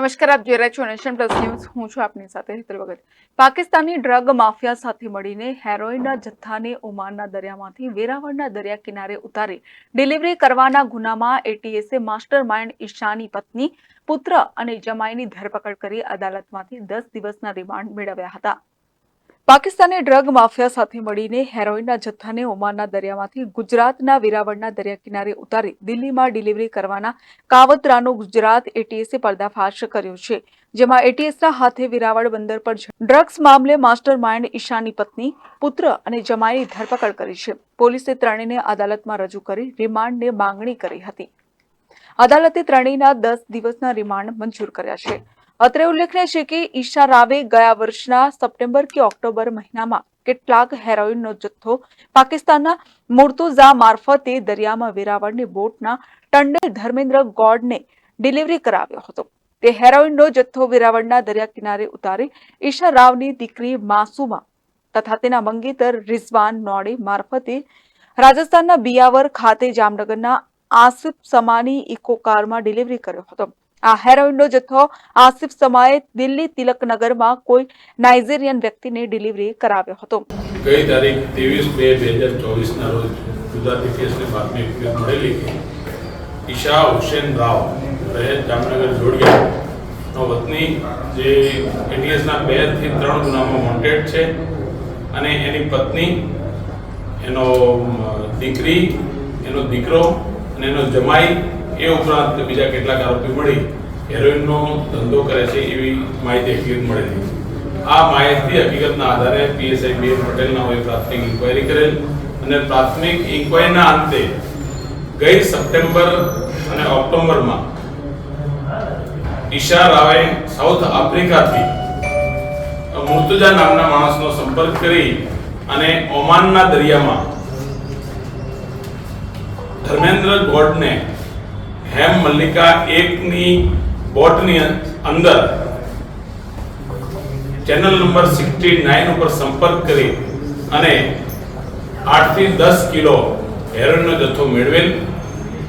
નમસ્કાર, આપ જોઈ રહ્યા છો નેશન પ્લસ ન્યૂઝ. હું છું આપની સાથે હેતલ વગર પાકિસ્તાની ડ્રગ માફિયા સાથે મળીને હેરોઇનના જથ્થાને ઓમાનના દરિયામાંથી વેરાવળના દરિયા કિનારે ઉતારી ડિલિવરી કરવાના ગુનામાં એટીએસે માસ્ટર માઇન્ડ ઈશાની પત્ની, પુત્ર અને જમાઈની ધરપકડ કરી અદાલતમાંથી દસ દિવસના રિમાન્ડ મેળવ્યા હતા. પાકિસ્તાની ડ્રગ માફિયા સાથે મળીને હેરોઇનના જથ્થાને ઓમાનના દરિયામાંથી ગુજરાતના વેરાવળના દરિયા કિનારે ઉતારી દિલ્હીમાં ડિલિવરી કરવાના કાવતરાનો ગુજરાત એટીએસે પર્દાફાશ કર્યો છે, જેમાં એટીએસના હાથે વેરાવળ બંદર પર ડ્રગ્સ મામલે માસ્ટર માઇન્ડ ઈશાની પત્ની, પુત્ર અને જમાઈની ધરપકડ કરી છે. પોલીસે ત્રણેયને અદાલતમાં રજૂ કરી રિમાન્ડને માંગણી કરી હતી. અદાલતે ત્રણેયના દસ દિવસના રિમાન્ડ મંજૂર કર્યા છે. અત્રે ઉલ્લેખનીય છે કે ઈશા રાવે ગયા વર્ષના સપ્ટેમ્બર કે ઓક્ટોબર મહિનામાં કેટલાક હેરોઇનનો જથ્થો પાકિસ્તાનના મુર્તુઝા મારફતે દરિયામાં વેરાવળની બોટના ટંડેલ ધર્મેન્દ્ર ગોડને ડિલિવરી કરાવ્યો હતો. તે હેરોઇનનો જથ્થો વેરાવળના દરિયા કિનારે ઉતારી ઈશા રાવની દીકરી માસુમા તથા તેના મંગેતર રિઝવાન નોડી મારફતે રાજસ્થાનના બિયાવર ખાતે જામનગરના આસિફ સમાની ઇકો કારમાં ડિલિવરી કર્યો હતો. આ હેરોઇનનો જથ્થો આસિફ સમાએ દિલ્હી તિલકનગરમાં કોઈ નાઇજેરિયન વ્યક્તિને ડિલિવરી કરાવ્યો હતો. ગઈ તારીખ ત્રેવીસ બે બે હજાર ચોવીસના રોજ ગુજરાતી કેસની બાતમી મળેલી ઈશા હુસેન રાવ રહે જામનગર જોડિયા વતની જે એટીએસના બેથી ત્રણ ગુનામાં વોન્ટેડ છે અને એની પત્ની, એનો દીકરી, એનો દીકરો અને એનો જમાઈ એ ઉપરાંત બીજા કેટલાક આરોપી મળી હેરોઇનનો ધંધો કરે છે એવી માહિતી હકીકત મળેલી. આ માહિતી હકીકતના આધારે પીએસઆઈ બી પટેલના હોય પ્રાથમિક ઇન્કવાયરી કરેલ અને પ્રાથમિક ઇન્કવાયરીના અંતે ગઈ સપ્ટેમ્બર અને ઓક્ટોબરમાં ઈશા રાવે સાઉથ આફ્રિકાથી મુર્તુજા નામના માણસનો સંપર્ક કરી અને ઓમાનના દરિયામાં ધર્મેન્દ્ર ગોડને હેમ મલ્લિકા એકની બોટની અંદર ચેનલ નંબર સિક્સટી નાઇન ઉપર સંપર્ક કરી અને આઠથી દસ કિલો હેરોઇનનો જથ્થો મેળવેલ.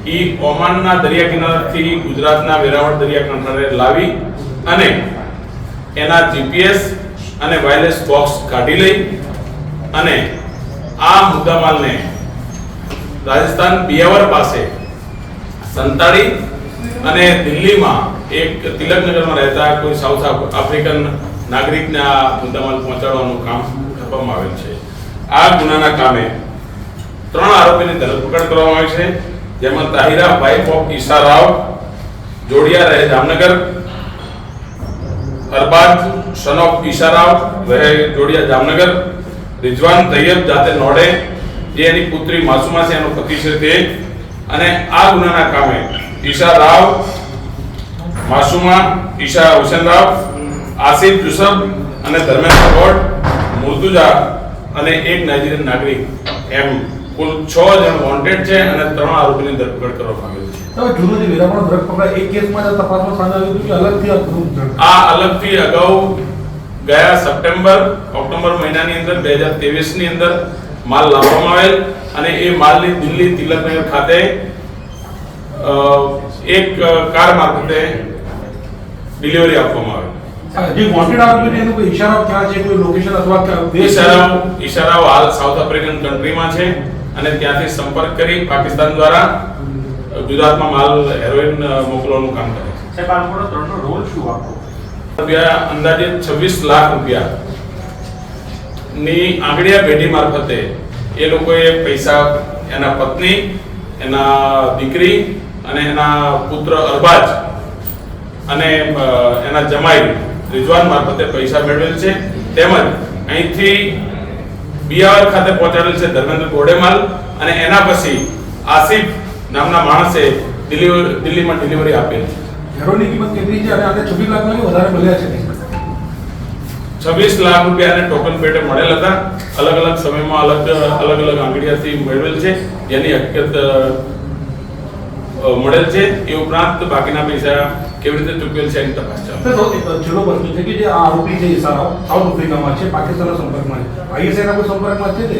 એ ઓમાનના દરિયા કિનારાથી ગુજરાતના વેરાવળ દરિયા કિનારે લાવી અને એના જીપીએસ અને વાયરલેસ બોક્સ કાઢી લઈ અને આ મુદ્દામાલને રાજસ્થાન બિયાવર પાસે સંતાડી અને દિલ્હીમાં એક તિલકનગરમાં રહેતા કોઈ સાઉથ આફ- આફ્રિકન નાગરિકને આ મુદ્દામાલ પહોંચાડવાનું કામ કરવામાં આવેલ છે. આ ગુનાના કામે ત્રણ આરોપીની ધરપકડ કરવામાં આવી છે. જેમાં તાહિરા વાઇફ ઓફ ઈશા રાવ, જોડિયા રહે જામનગર અરબાજ સન ઓફ ઈશા રાવ રહે જોડિયા જામનગર, રિજવાન તૈયબ જાતે નોડે, જે એની પુત્રી માસુમા છે એનો પતિ છે તે અને આ ગુનાના કામે ઈશા રાવ માસુમા ઈશા હુસેન રાવ આસિફ યુસફ અને ધર્મેન્દ્ર ભટ્ટ મુર્તુજા અને એક નાઇજીરિયન નાગરિક એમ કુલ છ જણ વોન્ટેડ છે અને ત્રણ આરોપીની ધરપકડ કરવામાં આવી છે. હવે જૂનો જે વેરાવળ ડ્રગ પકડાય એ કેસમાં જ તપાસમાં સામે આવ્યું હતું કે અલગથી આ આ અલગથી અગાઉ ગયા સપ્ટેમ્બર ઓક્ટોબર મહિનાની અંદર બે હજારની અંદર માલ લાવવામાં આવેલ. અને એ માલની દિલ્હી તિલકનગર ખાતે એક કાર મારફતે ડિલિવરી આપવામાં આવે. જે વોન્ટેડ આરોપી એનો કોઈ ઈશારો ક્યાં છે? કોઈ લોકેશન અથવા હાલ સાઉથ આફ્રિકન કન્ટ્રીમાં છે અને ત્યાંથી સંપર્ક કરી પાકિસ્તાન દ્વારા ગુજરાતમાં માલ હેરોઇન મોકલવાનું કામ કરે છે. સાહેબ આ લોકોનો ત્રણનો રોલ શું આપો? રૂપિયા અંદાજે 26 લાખ રૂપિયા ની આંગળીયા પેઢી મારફતે એ લોકોએ પૈસા એના પત્ની, એના દીકરી અને એના પુત્ર અરબાજ અને એના જમાઈ રિઝવાન મારફતે પૈસા મેળવેલ છે. તેમજ અહીંથી બિયાવર ખાતે પહોંચાડેલ છે ધર્મેન્દ્ર ગોડેમાલ અને એના પછી આસિફ નામના માણસે દિલ્હી દિલ્હીમાં ડિલિવરી આપેલ છે. ઘરોની કિંમત કેટલી છે અને આને 26 લાખ વધારે મળ્યા છે? છવ્વીસ લાખ રૂપિયાને ટોકન પેટે મળેલ હતા. અલગ અલગ સમયમાં અલગ અલગ અલગ આંગળીયાથી મેળવેલ છે. જેની હકીકત મળેલ છે. એ ઉપરાંત બાકીના પૈસા કેવી રીતે ચૂકવેલ છે એની તપાસ ચાલુ. છેલ્લો પ્રશ્ન છે કે જે આ આરોપી છે સાઉથ આફ્રિકામાં છે પાકિસ્તાનના સંપર્કમાં છે. આઈએસઆઈના કોઈ સંપર્કમાં છે તે?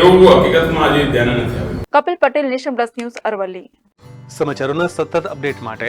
એવું હકીકતમાં આજે ધ્યાન નથી આવ્યું. Kapil Patel nation plus news Aravalli. સમાચારોના સતત અપડેટ માટે